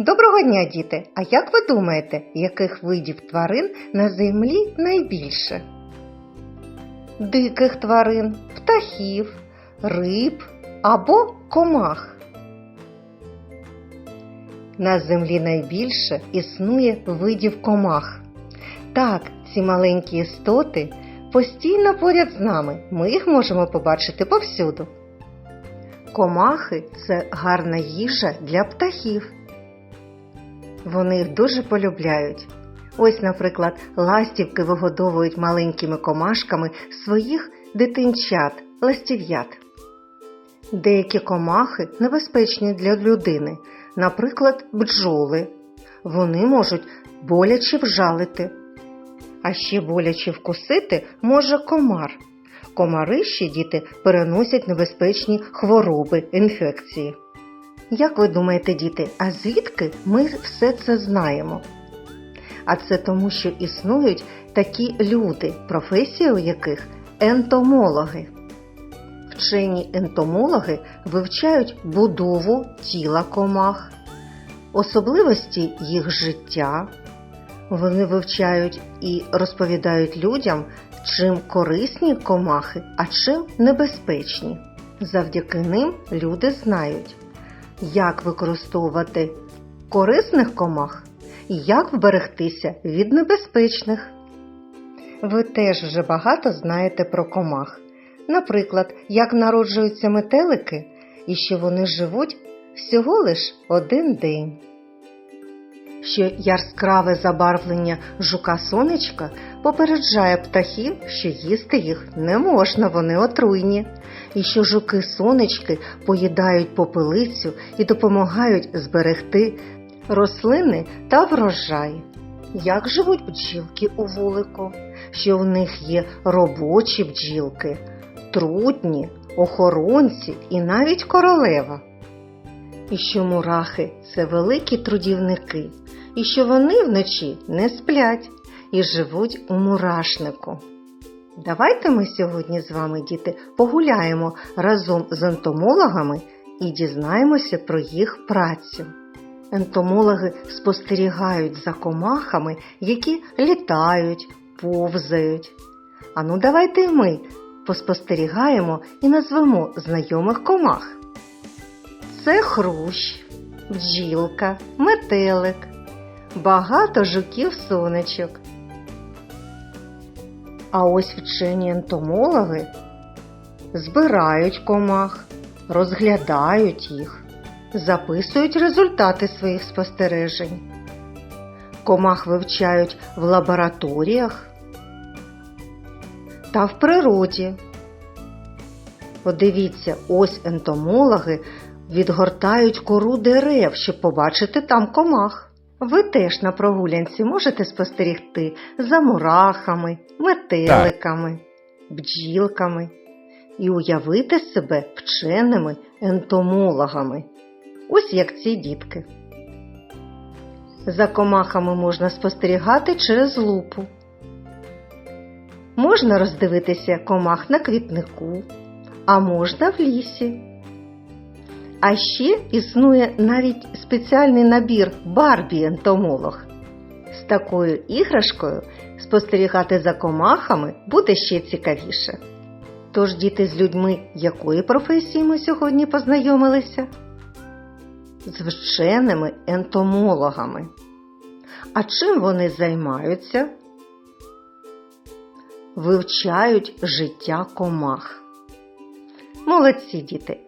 Доброго дня, діти! А як ви думаєте, яких видів тварин на землі найбільше? Диких тварин, птахів, риб або комах? На землі найбільше існує видів комах. Так, ці маленькі істоти постійно поряд з нами. Ми їх можемо побачити повсюду. Комахи це гарна їжа для птахів. Вони їх дуже полюбляють. Ось, наприклад, ластівки вигодовують маленькими комашками своїх дитинчат, ластів'ят. Деякі комахи небезпечні для людини, наприклад, бджоли. Вони можуть боляче вжалити. А ще боляче вкусити може комар. Комари ще діти переносять небезпечні хвороби, інфекції. Як ви думаєте, діти, а звідки ми все це знаємо? А це тому, що існують такі люди, професія у яких ентомологи. Вчені ентомологи вивчають будову тіла комах, особливості їх життя. Вони вивчають і розповідають людям, чим корисні комахи, а чим небезпечні. Завдяки ним люди знають, як використовувати корисних комах і як вберегтися від небезпечних. Ви теж вже багато знаєте про комах. Наприклад, як народжуються метелики і що вони живуть всього лиш один день. Що яскраве забарвлення жука сонечка попереджає птахів, що їсти їх не можна, вони отруйні, і що жуки сонечки поїдають попелицю і допомагають зберегти рослини та врожай. Як живуть бджілки у вулику, що в них є робочі бджілки, трутні, охоронці і навіть королева. І що мурахи це великі трудівники, і що вони вночі не сплять і живуть у мурашнику. Давайте ми сьогодні з вами, діти, погуляємо разом з ентомологами і дізнаємося про їх працю. Ентомологи спостерігають за комахами, які літають, повзають. Ану, давайте ми поспостерігаємо і назвемо знайомих комах. Це хрущ, бджілка, метелик, багато жуків сонечок. А ось вчені ентомологи збирають комах, розглядають їх, записують результати своїх спостережень. Комах вивчають в лабораторіях та в природі. Подивіться, ось ентомологи відгортають кору дерев, щоб побачити там комах. Ви теж на прогулянці можете спостерігти за мурахами, метеликами, бджілками і уявити себе вченими ентомологами. Ось як ці дітки. За комахами можна спостерігати через лупу. Можна роздивитися комах на квітнику, а можна в лісі. А ще існує навіть спеціальний набір Барбі ентомолог. З такою іграшкою спостерігати за комахами буде ще цікавіше. Тож діти з людьми якої професії ми сьогодні познайомилися? З вченими ентомологами. А чим вони займаються? Вивчають життя комах. Молодці діти!